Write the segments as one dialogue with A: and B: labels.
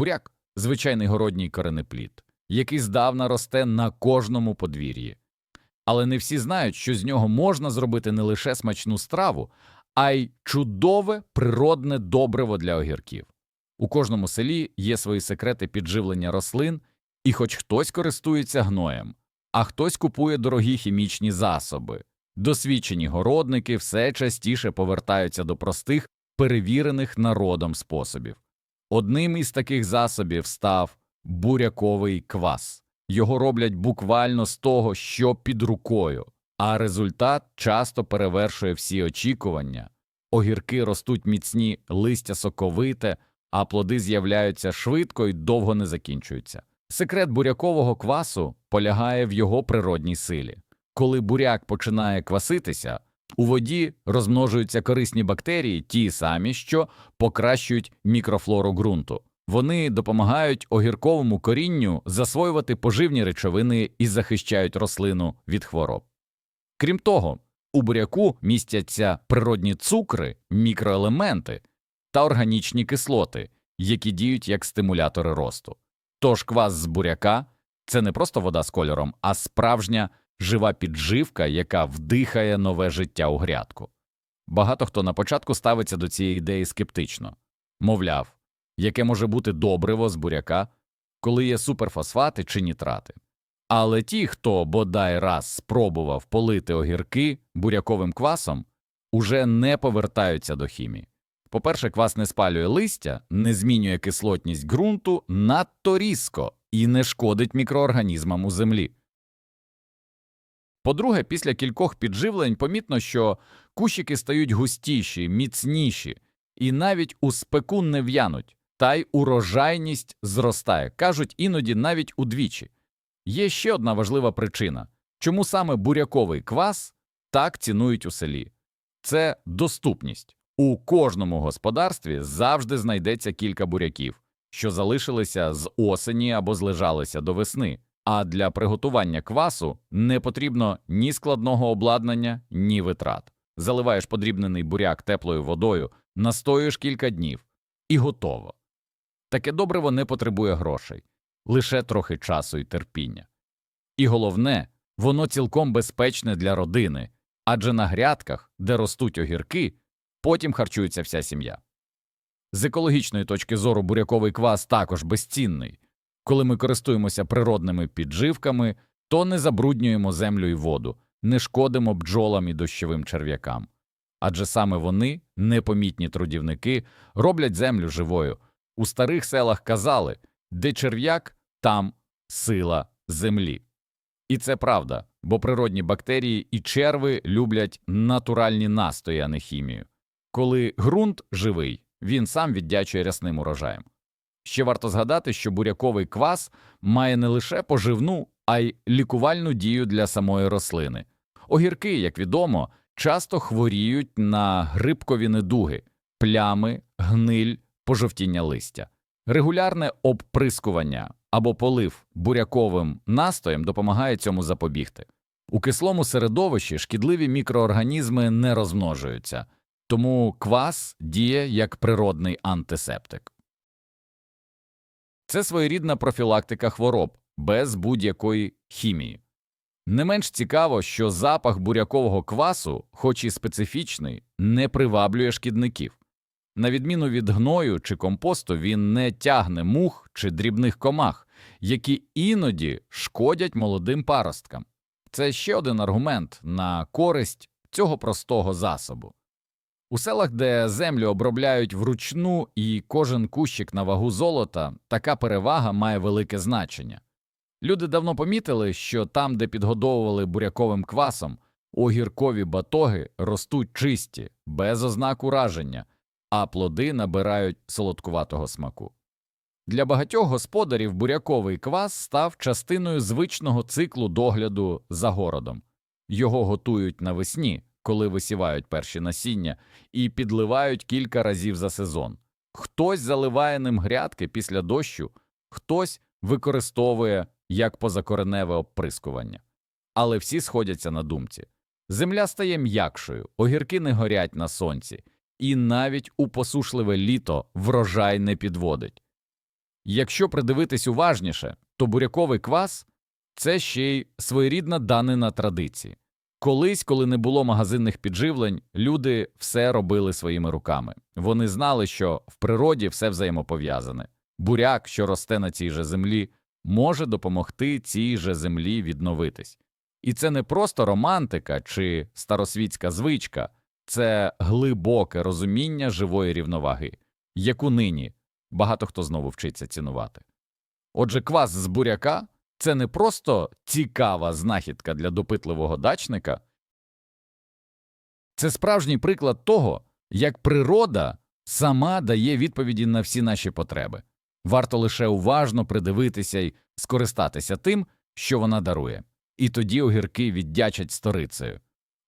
A: Буряк звичайний городній коренеплід, який здавна росте на кожному подвір'ї. Але не всі знають, що з нього можна зробити не лише смачну страву, а й чудове природне добриво для огірків. У кожному селі є свої секрети підживлення рослин, і хоч хтось користується гноєм, а хтось купує дорогі хімічні засоби. Досвідчені городники все частіше повертаються до простих, перевірених народом способів. Одним із таких засобів став буряковий квас. Його роблять буквально з того, що під рукою, а результат часто перевершує всі очікування. Огірки ростуть міцні, листя соковите, а плоди з'являються швидко і довго не закінчуються. Секрет бурякового квасу полягає в його природній силі. Коли буряк починає кваситися, у воді розмножуються корисні бактерії, ті самі, що покращують мікрофлору ґрунту. Вони допомагають огірковому корінню засвоювати поживні речовини і захищають рослину від хвороб. Крім того, у буряку містяться природні цукри, мікроелементи та органічні кислоти, які діють як стимулятори росту. Тож квас з буряка це не просто вода з кольором, а справжня жива підживка, яка вдихає нове життя у грядку. Багато хто на початку ставиться до цієї ідеї скептично мовляв, яке може бути добриво з буряка, коли є суперфосфати чи нітрати. Але ті, хто бодай раз спробував полити огірки буряковим квасом, уже не повертаються до хімії. По-перше, квас не спалює листя, не змінює кислотність ґрунту надто різко і не шкодить мікроорганізмам у землі. По-друге, після кількох підживлень помітно, що кущики стають густіші, міцніші і навіть у спеку не в'януть, та й урожайність зростає, кажуть іноді навіть удвічі. Є ще одна важлива причина, чому саме буряковий квас так цінують у селі це доступність. У кожному господарстві завжди знайдеться кілька буряків, що залишилися з осені або злежалися до весни. А для приготування квасу не потрібно ні складного обладнання, ні витрат. Заливаєш подрібнений буряк теплою водою, настоюєш кілька днів і готово. Таке добриво не потребує грошей, лише трохи часу і терпіння. І головне, воно цілком безпечне для родини, адже на грядках, де ростуть огірки, потім харчується вся сім'я. З екологічної точки зору буряковий квас також безцінний. Коли ми користуємося природними підживками, то не забруднюємо землю і воду, не шкодимо бджолам і дощовим черв'якам. Адже саме вони, непомітні трудівники, роблять землю живою. У старих селах казали де черв'як, там сила землі. І це правда, бо природні бактерії і черви люблять натуральні настої, а не хімію. Коли ґрунт живий, він сам віддячує рясним урожаєм. Ще варто згадати, що буряковий квас має не лише поживну, а й лікувальну дію для самої рослини. Огірки, як відомо, часто хворіють на грибкові недуги, плями, гниль, пожовтіння листя. Регулярне обприскування або полив буряковим настоєм допомагає цьому запобігти. У кислому середовищі шкідливі мікроорганізми не розмножуються, тому квас діє як природний антисептик. Це своєрідна профілактика хвороб без будь-якої хімії. Не менш цікаво, що запах бурякового квасу, хоч і специфічний, не приваблює шкідників. На відміну від гною чи компосту, він не тягне мух чи дрібних комах, які іноді шкодять молодим паросткам. Це ще один аргумент на користь цього простого засобу. У селах, де землю обробляють вручну і кожен кущик на вагу золота, така перевага має велике значення. Люди давно помітили, що там, де підгодовували буряковим квасом, огіркові батоги ростуть чисті, без ознак ураження, а плоди набирають солодкуватого смаку. Для багатьох господарів буряковий квас став частиною звичного циклу догляду за городом. Його готують навесні, коли висівають перші насіння, і підливають кілька разів за сезон. Хтось заливає ним грядки після дощу, хтось використовує як позакореневе обприскування. Але всі сходяться на думці. Земля стає м'якшою, огірки не горять на сонці, і навіть у посушливе літо врожай не підводить. Якщо придивитись уважніше, то буряковий квас це ще й своєрідна данина традиції. Колись, коли не було магазинних підживлень, люди все робили своїми руками. Вони знали, що в природі все взаємопов'язане. Буряк, що росте на цій же землі, може допомогти цій же землі відновитись. І це не просто романтика чи старосвітська звичка, це глибоке розуміння живої рівноваги, яку нині багато хто знову вчиться цінувати. Отже, квас з буряка це не просто цікава знахідка для допитливого дачника, це справжній приклад того, як природа сама дає відповіді на всі наші потреби. Варто лише уважно придивитися і скористатися тим, що вона дарує. І тоді огірки віддячать сторицею.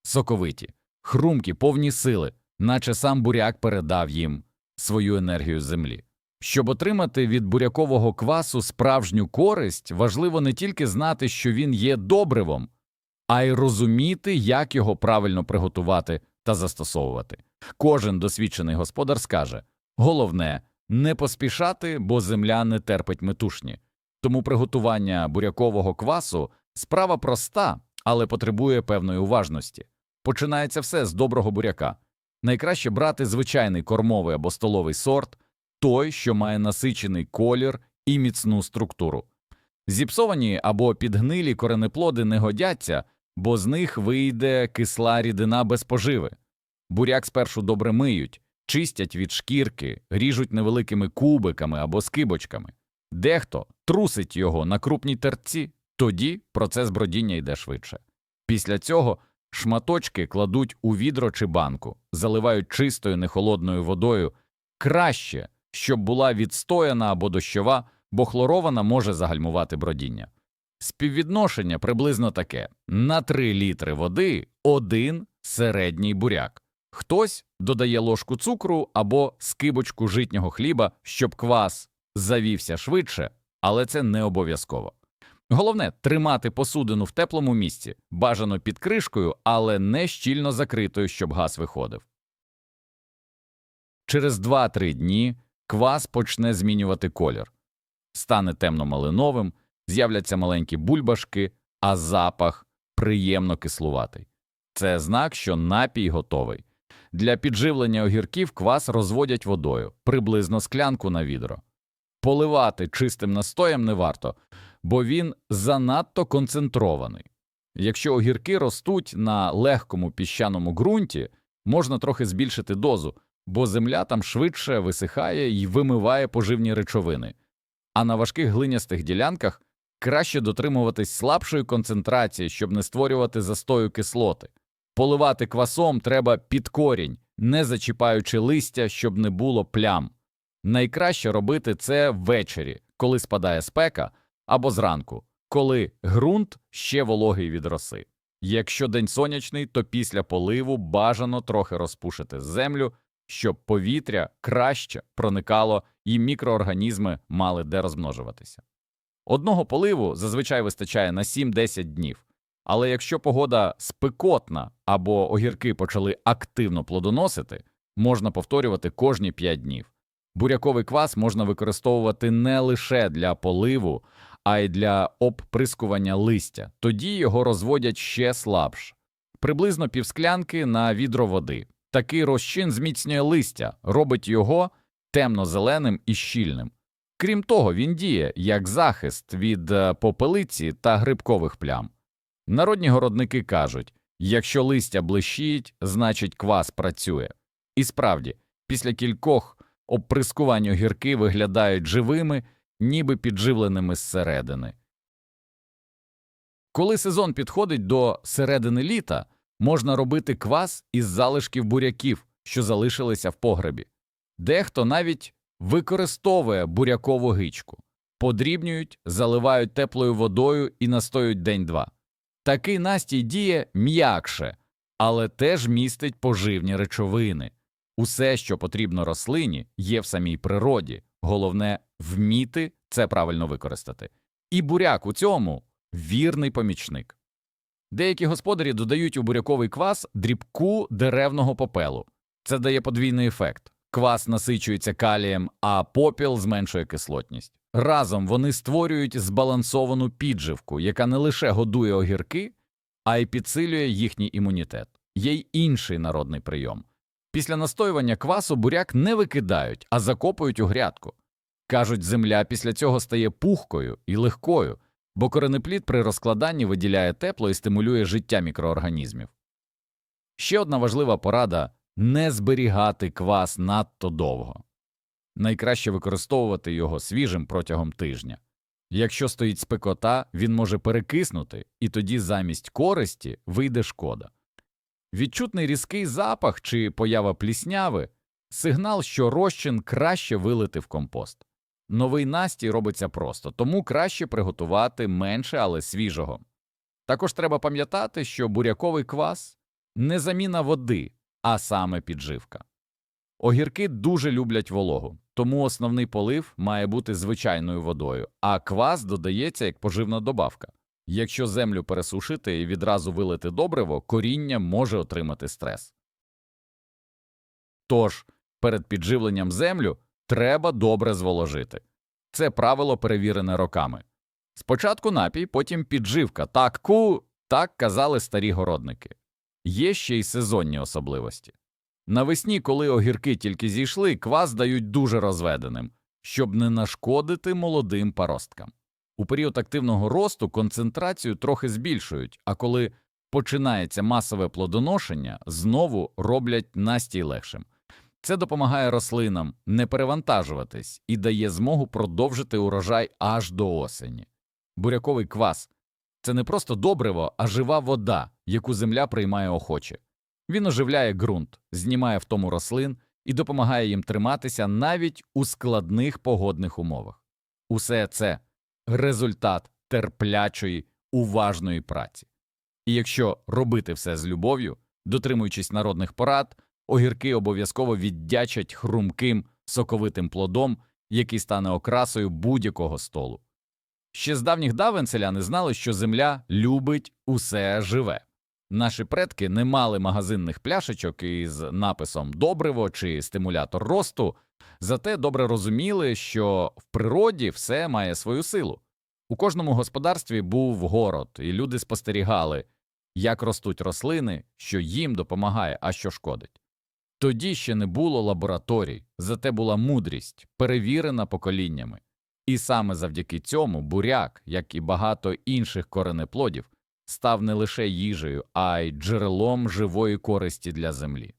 A: Соковиті, хрумкі, повні сили, наче сам буряк передав їм свою енергію землі. Щоб отримати від бурякового квасу справжню користь, важливо не тільки знати, що він є добривом, а й розуміти, як його правильно приготувати та застосовувати. Кожен досвідчений господар скаже головне не поспішати, бо земля не терпить метушні. Тому приготування бурякового квасу справа проста, але потребує певної уважності. Починається все з доброго буряка. Найкраще брати звичайний кормовий або столовий сорт, той, що має насичений колір і міцну структуру. Зіпсовані або підгнилі коренеплоди не годяться, бо з них вийде кисла рідина без поживи. Буряк спершу добре миють, чистять від шкірки, ріжуть невеликими кубиками або скибочками. Дехто трусить його на крупній терці, тоді процес бродіння йде швидше. Після цього шматочки кладуть у відро чи банку, заливають чистою нехолодною водою, краще, щоб була відстояна або дощова, бо хлорована може загальмувати бродіння. Співвідношення приблизно таке: на 3 літри води один середній буряк. Хтось додає ложку цукру або скибочку житнього хліба, щоб квас завівся швидше, але це не обов'язково. Головне тримати посудину в теплому місці, бажано під кришкою, але не щільно закритою, щоб газ виходив. Через 2-3 дні квас почне змінювати колір, стане темно-малиновим, з'являться маленькі бульбашки, а запах приємно кислуватий. Це знак, що напій готовий. Для підживлення огірків квас розводять водою, приблизно склянку на відро. Поливати чистим настоєм не варто, бо він занадто концентрований. Якщо огірки ростуть на легкому піщаному ґрунті, можна трохи збільшити дозу, бо земля там швидше висихає і вимиває поживні речовини. А на важких глинястих ділянках краще дотримуватись слабшої концентрації, щоб не створювати застою кислоти. Поливати квасом треба під корінь, не зачіпаючи листя, щоб не було плям. Найкраще робити це ввечері, коли спадає спека, або зранку, коли ґрунт ще вологий від роси. Якщо день сонячний, то після поливу бажано трохи розпушити землю, щоб повітря краще проникало і мікроорганізми мали де розмножуватися. Одного поливу зазвичай вистачає на 7-10 днів, але якщо погода спекотна або огірки почали активно плодоносити, можна повторювати кожні 5 днів. Буряковий квас можна використовувати не лише для поливу, а й для обприскування листя, тоді його розводять ще слабше. Приблизно півсклянки на відро води. Такий розчин зміцнює листя, робить його темно-зеленим і щільним. Крім того, він діє як захист від е, попелиці та грибкових плям. Народні городники кажуть якщо листя блищить, значить квас працює. І справді, після кількох обприскувань огірки виглядають живими, ніби підживленими зсередини. Коли сезон підходить до середини літа, можна робити квас із залишків буряків, що залишилися в погребі. Дехто навіть використовує бурякову гичку, подрібнюють, заливають теплою водою і настоюють день-два. Такий настій діє м'якше, але теж містить поживні речовини. Усе, що потрібно рослині, є в самій природі, головне вміти це правильно використати. І буряк у цьому вірний помічник. Деякі господарі додають у буряковий квас дрібку деревного попелу. Це дає подвійний ефект. Квас насичується калієм, а попіл зменшує кислотність. Разом вони створюють збалансовану підживку, яка не лише годує огірки, а й підсилює їхній імунітет. Є й інший народний прийом. Після настоювання квасу буряк не викидають, а закопують у грядку. Кажуть, земля після цього стає пухкою і легкою, бо коренеплід при розкладанні виділяє тепло і стимулює життя мікроорганізмів. Ще одна важлива порада не зберігати квас надто довго. Найкраще використовувати його свіжим протягом тижня. Якщо стоїть спекота, він може перекиснути, і тоді замість користі вийде шкода. Відчутний різкий запах чи поява плісняви сигнал, що розчин краще вилити в компост. Новий настій робиться просто, тому краще приготувати менше, але свіжого. Також треба пам'ятати, що буряковий квас не заміна води, а саме підживка. Огірки дуже люблять вологу, тому основний полив має бути звичайною водою, а квас додається як поживна добавка. Якщо землю пересушити і відразу вилити добриво, коріння може отримати стрес. Тож, перед підживленням землю треба добре зволожити. Це правило перевірене роками. Спочатку напій, потім підживка. Так, ку, так казали старі городники. Є ще й сезонні особливості. Навесні, коли огірки тільки зійшли, квас дають дуже розведеним, щоб не нашкодити молодим паросткам. У період активного росту концентрацію трохи збільшують, а коли починається масове плодоношення, знову роблять настій легшим. Це допомагає рослинам не перевантажуватись і дає змогу продовжити урожай аж до осені. Буряковий квас це не просто добриво, а жива вода, яку земля приймає охоче. Він оживляє ґрунт, знімає втому рослин і допомагає їм триматися навіть у складних погодних умовах. Усе це результат терплячої, уважної праці. І якщо робити все з любов'ю, дотримуючись народних порад, огірки обов'язково віддячать хрумким соковитим плодом, який стане окрасою будь-якого столу. Ще з давніх давен селяни знали, що земля любить усе живе. Наші предки не мали магазинних пляшечок із написом добриво чи стимулятор росту, зате добре розуміли, що в природі все має свою силу. У кожному господарстві був город, і люди спостерігали, як ростуть рослини, що їм допомагає, а що шкодить. Тоді ще не було лабораторій, зате була мудрість, перевірена поколіннями. І саме завдяки цьому буряк, як і багато інших коренеплодів, став не лише їжею, а й джерелом живої користі для землі.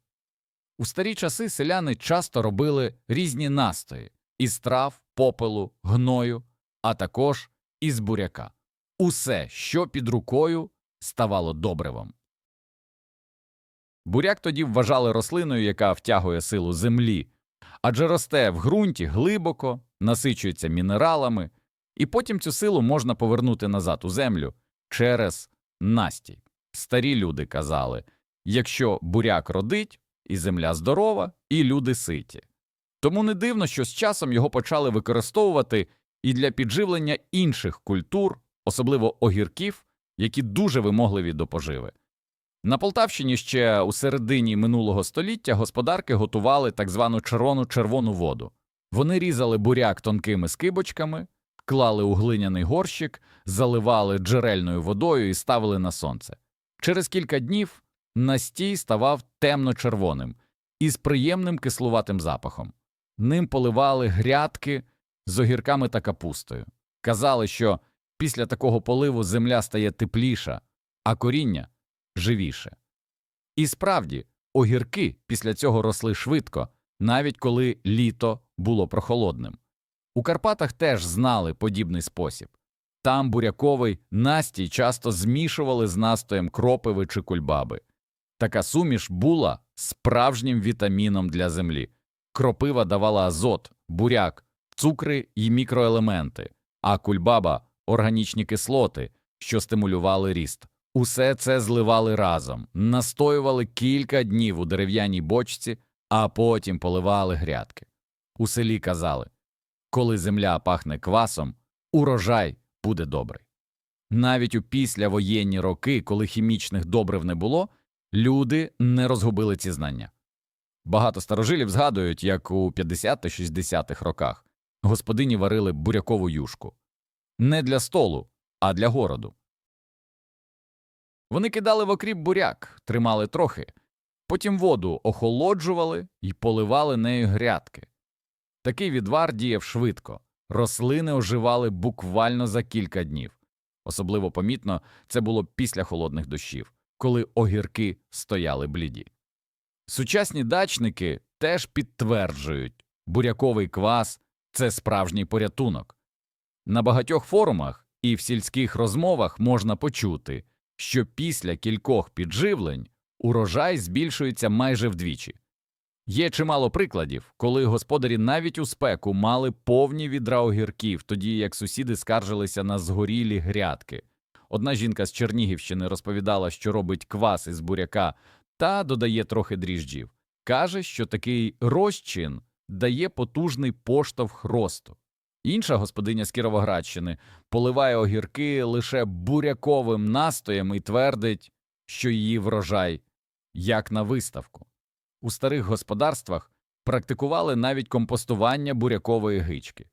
A: У старі часи селяни часто робили різні настої із трав, попелу, гною, а також із буряка. Усе, що під рукою, ставало добривом. Буряк тоді вважали рослиною, яка втягує силу землі, адже росте в ґрунті глибоко, насичується мінералами, і потім цю силу можна повернути назад у землю через настій. Старі люди казали якщо буряк родить, і земля здорова, і люди ситі. Тому не дивно, що з часом його почали використовувати і для підживлення інших культур, особливо огірків, які дуже вимогливі до поживи. На Полтавщині ще у середині минулого століття господарки готували так звану червону червону воду. Вони різали буряк тонкими скибочками, клали у глиняний горщик, заливали джерельною водою і ставили на сонце. Через кілька днів настій ставав темно-червоним із приємним кислуватим запахом. Ним поливали грядки з огірками та капустою. Казали, що після такого поливу земля стає тепліша, а коріння живіше. І справді, огірки після цього росли швидко, навіть коли літо було прохолодним. У Карпатах теж знали подібний спосіб. Там буряковий настій часто змішували з настоєм кропиви чи кульбаби. Така суміш була справжнім вітаміном для землі. Кропива давала азот, буряк, цукри і мікроелементи, а кульбаба органічні кислоти, що стимулювали ріст. Усе це зливали разом, настоювали кілька днів у дерев'яній бочці, а потім поливали грядки. У селі казали коли земля пахне квасом, урожай буде добрий. Навіть у післявоєнні роки, коли хімічних добрив не було, люди не розгубили ці знання. Багато старожилів згадують, як у 50-60-х роках господині варили бурякову юшку. Не для столу, а для городу. Вони кидали в окріп буряк, тримали трохи, потім воду охолоджували і поливали нею грядки. Такий відвар діяв швидко, рослини оживали буквально за кілька днів. Особливо помітно це було після холодних дощів, коли огірки стояли бліді. Сучасні дачники теж підтверджують, буряковий квас це справжній порятунок. На багатьох форумах і в сільських розмовах можна почути, що після кількох підживлень урожай збільшується майже вдвічі. Є чимало прикладів, коли господарі навіть у спеку мали повні відра огірків, тоді як сусіди скаржилися на згорілі грядки. Одна жінка з Чернігівщини розповідала, що робить квас із буряка та додає трохи дріжджів. Каже, що такий розчин дає потужний поштовх росту. Інша господиня з Кіровоградщини поливає огірки лише буряковим настоєм і твердить, що її врожай як на виставку. У старих господарствах практикували навіть компостування бурякової гички.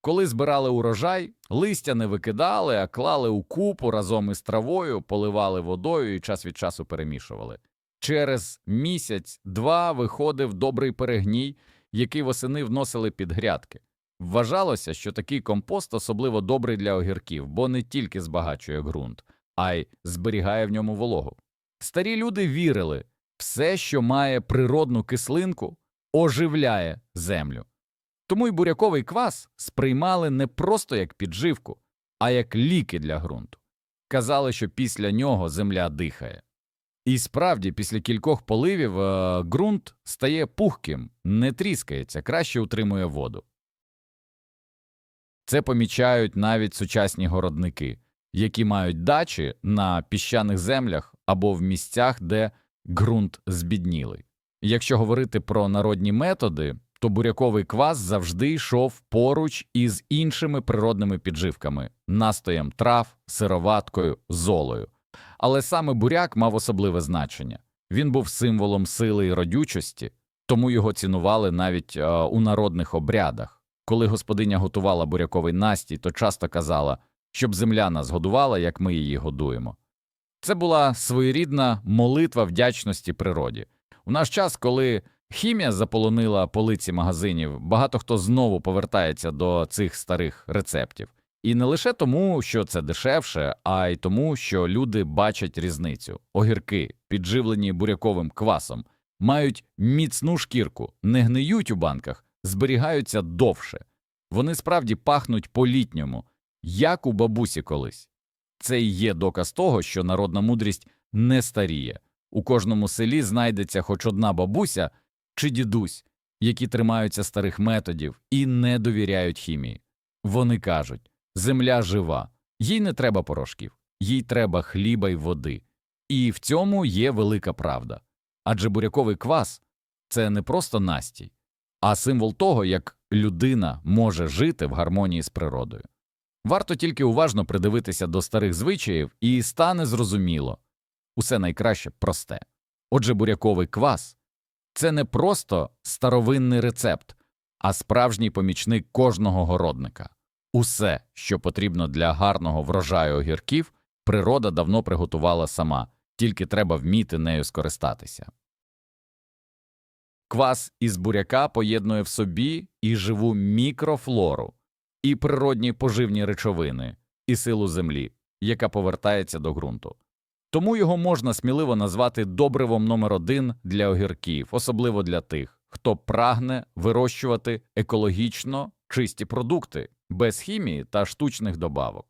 A: Коли збирали урожай, листя не викидали, а клали у купу разом із травою, поливали водою і час від часу перемішували. Через місяць-два виходив добрий перегній, який восени вносили під грядки. Вважалося, що такий компост особливо добрий для огірків, бо не тільки збагачує ґрунт, а й зберігає в ньому вологу. Старі люди вірили, все, що має природну кислинку, оживляє землю. Тому й буряковий квас сприймали не просто як підживку, а як ліки для ґрунту. Казали, що після нього земля дихає. І справді, після кількох поливів е, ґрунт стає пухким, не тріскається, краще утримує воду. Це помічають навіть сучасні городники, які мають дачі на піщаних землях або в місцях, де ґрунт збіднілий. Якщо говорити про народні методи, то буряковий квас завжди йшов поруч із іншими природними підживками настоєм трав, сироваткою, золою. Але саме буряк мав особливе значення. Він був символом сили і родючості, тому його цінували навіть е, у народних обрядах. Коли господиня готувала буряковий настій, то часто казала, щоб земля нас годувала, як ми її годуємо. Це була своєрідна молитва вдячності природі. У наш час, коли хімія заполонила полиці магазинів, багато хто знову повертається до цих старих рецептів. І не лише тому, що це дешевше, а й тому, що люди бачать різницю. Огірки, підживлені буряковим квасом, мають міцну шкірку, не гниють у банках, зберігаються довше. Вони справді пахнуть по-літньому, як у бабусі колись. Це і є доказ того, що народна мудрість не старіє. У кожному селі знайдеться хоч одна бабуся чи дідусь, які тримаються старих методів і не довіряють хімії. Вони кажуть земля жива, їй не треба порошків, їй треба хліба й води. І в цьому є велика правда. Адже буряковий квас це не просто настій, а символ того, як людина може жити в гармонії з природою. Варто тільки уважно придивитися до старих звичаїв, і стане зрозуміло усе найкраще просте. Отже, буряковий квас це не просто старовинний рецепт, а справжній помічник кожного городника. Усе, що потрібно для гарного врожаю огірків, природа давно приготувала сама, тільки треба вміти нею скористатися. Квас із буряка поєднує в собі і живу мікрофлору, і природні поживні речовини, і силу землі, яка повертається до ґрунту. Тому його можна сміливо назвати добривом номер один для огірків, особливо для тих, хто прагне вирощувати екологічно чисті продукти без хімії та штучних добавок.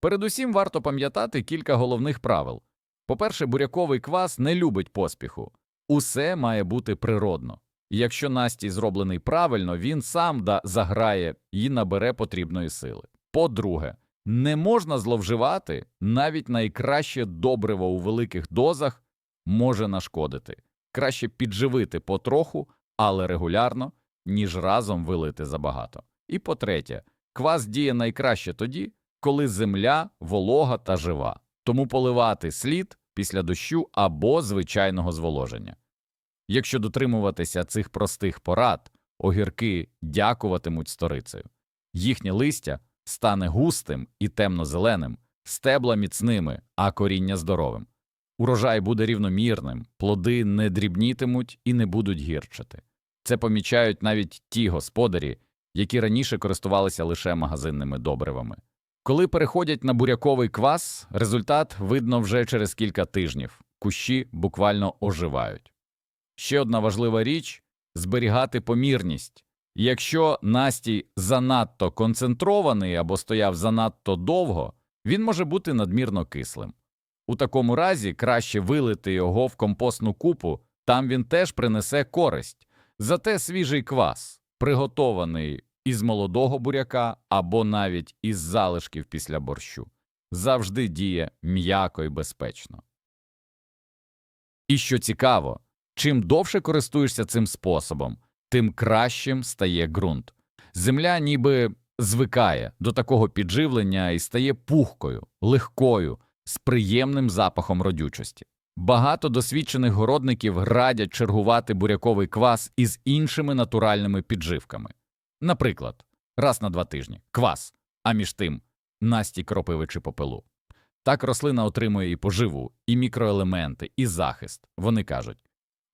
A: Передусім варто пам'ятати кілька головних правил. По-перше, буряковий квас не любить поспіху, усе має бути природно. Якщо настій зроблений правильно, він сам да заграє і набере потрібної сили. По-друге, не можна зловживати навіть найкраще добриво у великих дозах може нашкодити. Краще підживити потроху, але регулярно, ніж разом вилити забагато. І по-третє, квас діє найкраще тоді, коли земля волога та жива, тому поливати слід після дощу або звичайного зволоження. Якщо дотримуватися цих простих порад, огірки дякуватимуть сторицею. Їхнє листя стане густим і темно-зеленим, стебла міцними, а коріння здоровим. Урожай буде рівномірним, плоди не дрібнітимуть і не будуть гірчити. Це помічають навіть ті господарі, які раніше користувалися лише магазинними добривами. Коли переходять на буряковий квас, результат видно вже через кілька тижнів. Кущі буквально оживають. Ще одна важлива річ зберігати помірність. Якщо настій занадто концентрований або стояв занадто довго, він може бути надмірно кислим. У такому разі краще вилити його в компостну купу, там він теж принесе користь. Зате свіжий квас, приготований із молодого буряка або навіть із залишків після борщу, завжди діє м'яко і безпечно. І що цікаво, чим довше користуєшся цим способом, тим кращим стає ґрунт. Земля ніби звикає до такого підживлення і стає пухкою, легкою, з приємним запахом родючості. Багато досвідчених городників радять чергувати буряковий квас із іншими натуральними підживками. Наприклад, раз на два тижні квас, а між тим настій кропиви чи попелу. Так рослина отримує і поживу, і мікроелементи, і захист. Вони кажуть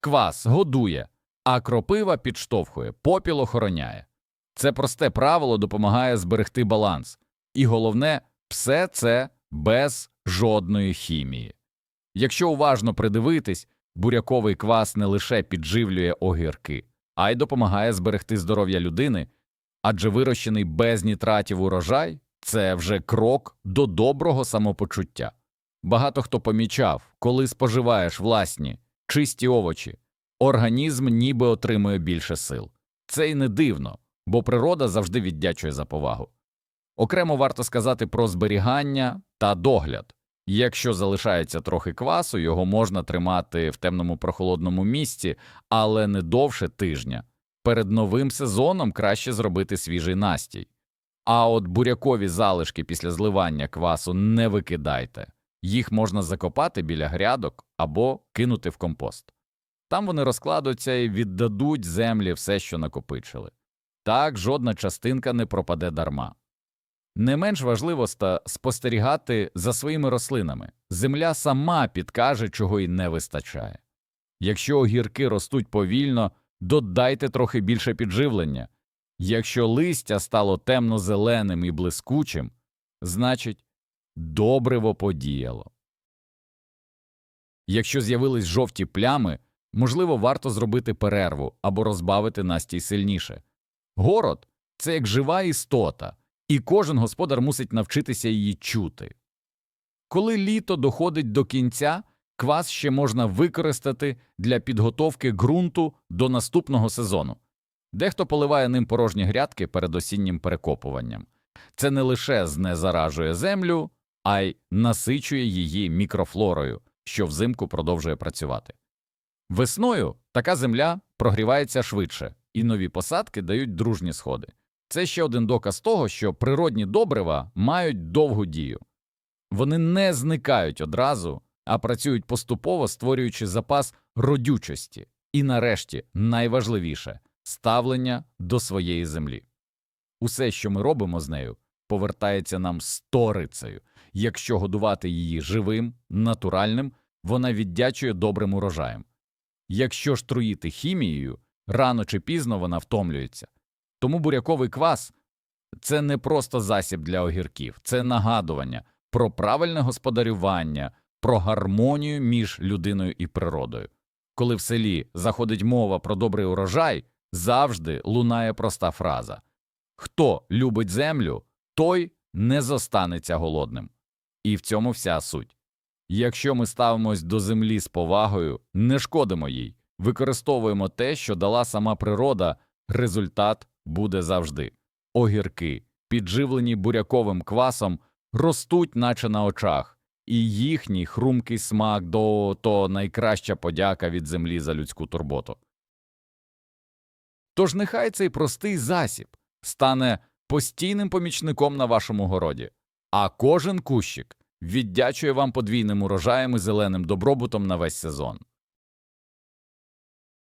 A: квас годує, а кропива підштовхує, попіл охороняє. Це просте правило допомагає зберегти баланс. І головне, все це без жодної хімії. Якщо уважно придивитись, буряковий квас не лише підживлює огірки, а й допомагає зберегти здоров'я людини, адже вирощений без нітратів урожай це вже крок до доброго самопочуття. Багато хто помічав, коли споживаєш власні чисті овочі, організм ніби отримує більше сил. Це й не дивно, бо природа завжди віддячує за повагу. Окремо варто сказати про зберігання та догляд. Якщо залишається трохи квасу, його можна тримати в темному прохолодному місці, але не довше тижня. Перед новим сезоном краще зробити свіжий настій. А от бурякові залишки після зливання квасу не викидайте, їх можна закопати біля грядок або кинути в компост. Там вони розкладуться і віддадуть землі все, що накопичили. Так жодна частинка не пропаде дарма. Не менш важливо спостерігати за своїми рослинами. Земля сама підкаже, чого й не вистачає. Якщо огірки ростуть повільно, додайте трохи більше підживлення. Якщо листя стало темно-зеленим і блискучим, значить добриво подіяло. Якщо з'явились жовті плями, можливо, варто зробити перерву або розбавити настій сильніше. Город це як жива істота, і кожен господар мусить навчитися її чути. Коли літо доходить до кінця, квас ще можна використати для підготовки ґрунту до наступного сезону. Дехто поливає ним порожні грядки перед осіннім перекопуванням. Це не лише знезаражує землю, а й насичує її мікрофлорою, що взимку продовжує працювати. Весною така земля прогрівається швидше, і нові посадки дають дружні сходи. Це ще один доказ того, що природні добрива мають довгу дію. Вони не зникають одразу, а працюють поступово, створюючи запас родючості. І нарешті найважливіше ставлення до своєї землі. Усе, що ми робимо з нею, повертається нам сторицею. Якщо годувати її живим, натуральним, вона віддячує добрим урожаєм. Якщо ж труїти хімією, рано чи пізно вона втомлюється. Тому буряковий квас це не просто засіб для огірків, це нагадування про правильне господарювання, про гармонію між людиною і природою. Коли в селі заходить мова про добрий урожай, завжди лунає проста фраза Хто любить землю, той не зостанеться голодним. І в цьому вся суть. Якщо ми ставимось до землі з повагою, не шкодимо їй, використовуємо те, що дала сама природа, результат буде завжди. Огірки, підживлені буряковим квасом, ростуть, наче на очах, і їхній хрумкий смак до то найкраща подяка від землі за людську турботу. Тож нехай цей простий засіб стане постійним помічником на вашому городі, а кожен кущик віддячує вам подвійним урожаєм і зеленим добробутом на весь сезон.